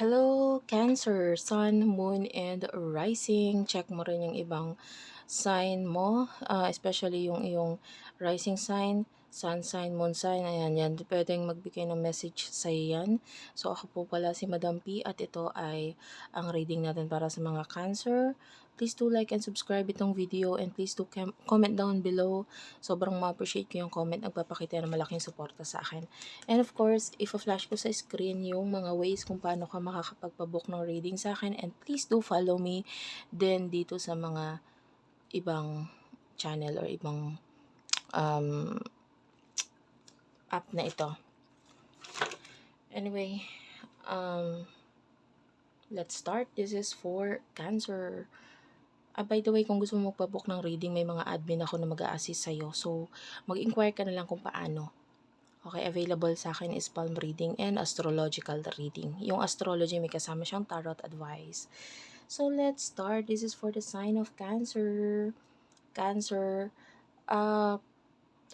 Hello, Cancer, Sun, Moon, and Rising. Check mo rin yung ibang sign mo, ah, especially yung iyong rising sign, sun sign, moon sign. Ayan, yan. Pwedeng magbigay ng message sa yan. So, ako po pala si Madam P at ito ay ang reading natin para sa mga Cancer. Please do like and subscribe itong video and please do com- comment down below. Sobrang ma-appreciate ko yung comment. Nagpapakita ng malaking suporta sa akin. And of course, if flash ko sa screen yung mga ways kung paano ka makakapagpabook ng reading sa akin. And please do follow me din dito sa mga ibang channel or ibang um, app na ito. Anyway, um, let's start. This is for Cancer. Ah, by the way, kung gusto mo magpabook ng reading, may mga admin ako na mag assist sa'yo. So, mag-inquire ka na lang kung paano. Okay, available sa akin is palm reading and astrological reading. Yung astrology, may kasama siyang tarot advice. So, let's start. This is for the sign of Cancer. Cancer. Uh,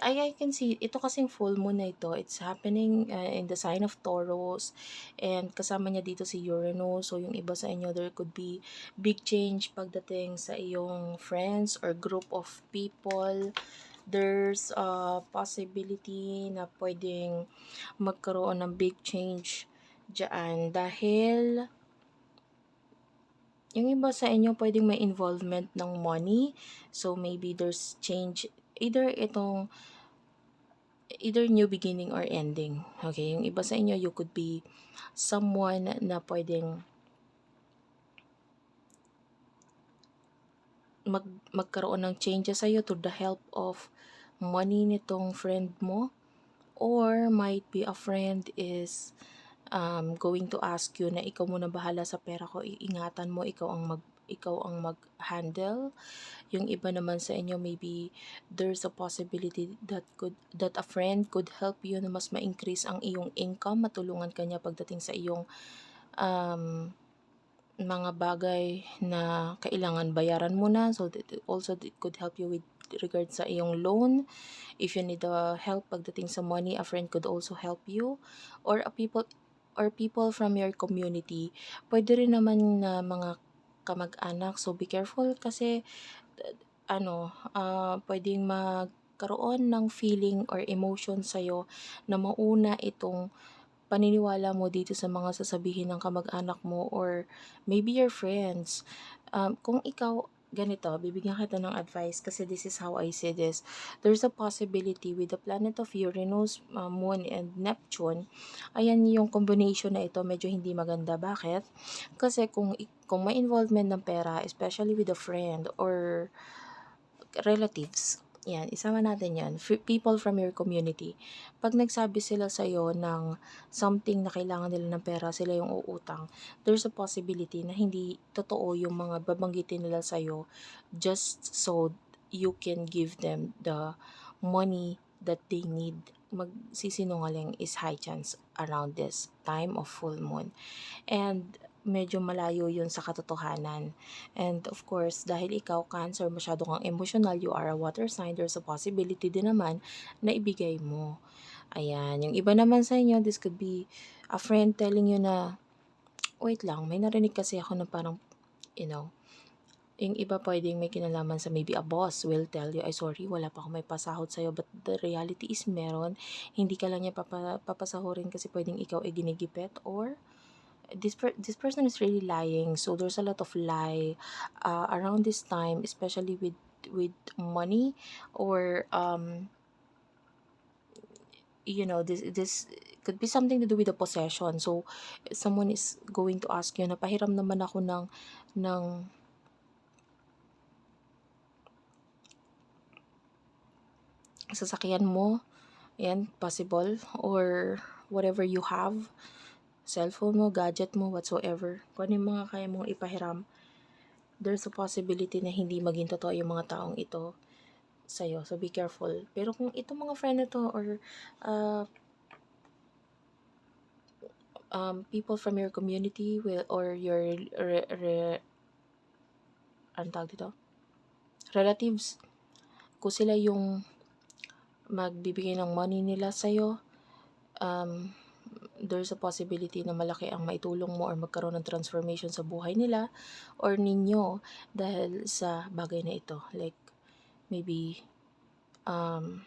I, I can see, ito kasing full moon na ito, it's happening uh, in the sign of Taurus and kasama niya dito si Uranus. So, yung iba sa inyo, there could be big change pagdating sa iyong friends or group of people. There's a possibility na pwedeng magkaroon ng big change dyan dahil yung iba sa inyo pwedeng may involvement ng money. So, maybe there's change either itong either new beginning or ending. Okay, yung iba sa inyo, you could be someone na pwedeng mag, magkaroon ng changes sa'yo to the help of money nitong friend mo. Or might be a friend is um, going to ask you na ikaw muna bahala sa pera ko, iingatan mo, ikaw ang mag ikaw ang mag-handle. Yung iba naman sa inyo, maybe there's a possibility that could that a friend could help you na mas ma-increase ang iyong income, matulungan ka niya pagdating sa iyong um, mga bagay na kailangan bayaran mo na. So, that also it could help you with regard sa iyong loan. If you need a help pagdating sa money, a friend could also help you. Or a people or people from your community. Pwede rin naman na mga kamag-anak. So, be careful kasi ano, uh, pwedeng magkaroon ng feeling or emotion sa'yo na mauna itong paniniwala mo dito sa mga sasabihin ng kamag-anak mo or maybe your friends. Um, kung ikaw ganito, bibigyan kita ng advice kasi this is how I see this. There's a possibility with the planet of Uranus, uh, Moon, and Neptune. Ayan yung combination na ito, medyo hindi maganda. Bakit? Kasi kung, kung may involvement ng pera, especially with a friend or relatives, yan, isama natin yan. People from your community. Pag nagsabi sila sa'yo ng something na kailangan nila ng pera, sila yung uutang, there's a possibility na hindi totoo yung mga babanggitin nila sa'yo just so you can give them the money that they need. Magsisinungaling is high chance around this time of full moon. And medyo malayo yun sa katotohanan. And of course, dahil ikaw cancer, masyado kang emotional, you are a water sign, there's a possibility din naman na ibigay mo. Ayan, yung iba naman sa inyo, this could be a friend telling you na, wait lang, may narinig kasi ako na parang, you know, yung iba pwedeng may kinalaman sa maybe a boss will tell you, ay sorry, wala pa ako may pasahod sa'yo. But the reality is meron. Hindi ka lang niya papa, papasahurin kasi pwedeng ikaw ay ginigipit or this per- this person is really lying. So there's a lot of lie uh, around this time especially with with money or um you know this this could be something to do with the possession. So someone is going to ask you na pahiram naman ako ng ng sasakyan mo. Yan possible or whatever you have cellphone mo, gadget mo, whatsoever, kung ano mga kaya mong ipahiram, there's a possibility na hindi maging totoo yung mga taong ito sa'yo. So, be careful. Pero kung itong mga friend na to or uh, um, people from your community will or your re, re, ano dito? relatives, kung sila yung magbibigay ng money nila sa'yo, um, there's a possibility na malaki ang maitulong mo or magkaroon ng transformation sa buhay nila or ninyo dahil sa bagay na ito. Like, maybe, um,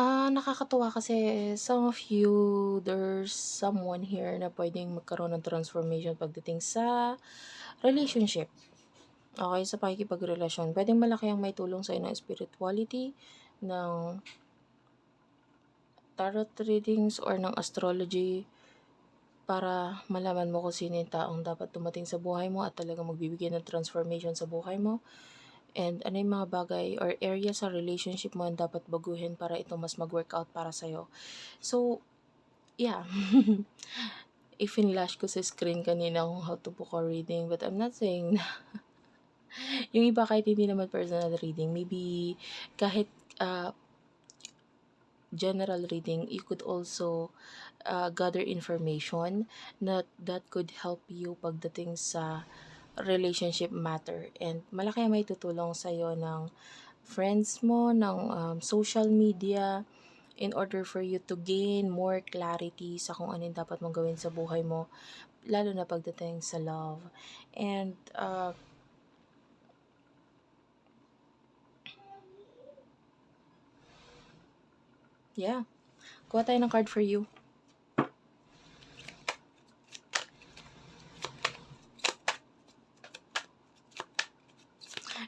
Ah, nakakatuwa kasi some of you, there's someone here na pwedeng magkaroon ng transformation pagdating sa relationship. Okay, sa pakikipagrelasyon. Pwedeng malaki ang may tulong sa'yo ng spirituality, ng tarot readings, or ng astrology para malaman mo kung sino yung taong dapat dumating sa buhay mo at talaga magbibigay ng transformation sa buhay mo. And ano yung mga bagay or area sa relationship mo ang dapat baguhin para ito mas mag-workout para sa'yo. So, yeah. I-flash ko sa screen kanina kung how to book a reading but I'm not saying na yung iba kahit hindi naman personal reading, maybe kahit uh, general reading, you could also uh, gather information na that could help you pagdating sa relationship matter. And malaki may tutulong sa'yo ng friends mo, ng um, social media, in order for you to gain more clarity sa kung ano yung dapat mong gawin sa buhay mo, lalo na pagdating sa love. And, uh, yeah, kuha tayo ng card for you.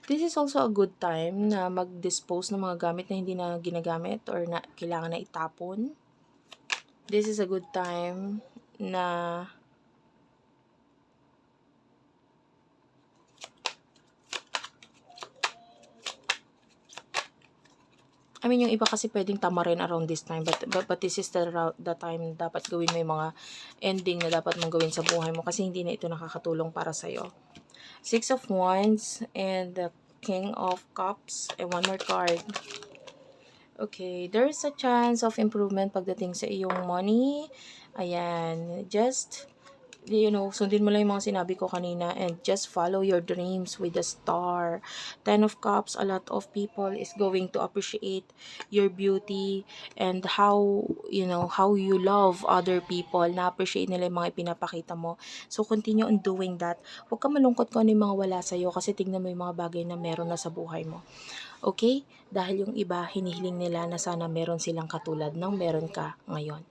This is also a good time na mag-dispose ng mga gamit na hindi na ginagamit or na kailangan na itapon. This is a good time na I mean, yung iba kasi pwedeng tama rin around this time. But, but, but this is the, the time dapat gawin mo yung mga ending na dapat mong gawin sa buhay mo kasi hindi na ito nakakatulong para sa'yo. Six of Wands and the King of Cups and one more card. Okay, there's a chance of improvement pagdating sa iyong money. Ayan, just you know, sundin mo lang yung mga sinabi ko kanina and just follow your dreams with the star. Ten of Cups, a lot of people is going to appreciate your beauty and how, you know, how you love other people. Na-appreciate nila yung mga ipinapakita mo. So, continue on doing that. Huwag ka malungkot kung ano yung mga wala sa'yo kasi tingnan mo yung mga bagay na meron na sa buhay mo. Okay? Dahil yung iba, hinihiling nila na sana meron silang katulad ng meron ka ngayon.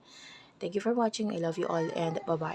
Thank you for watching. I love you all and bye-bye.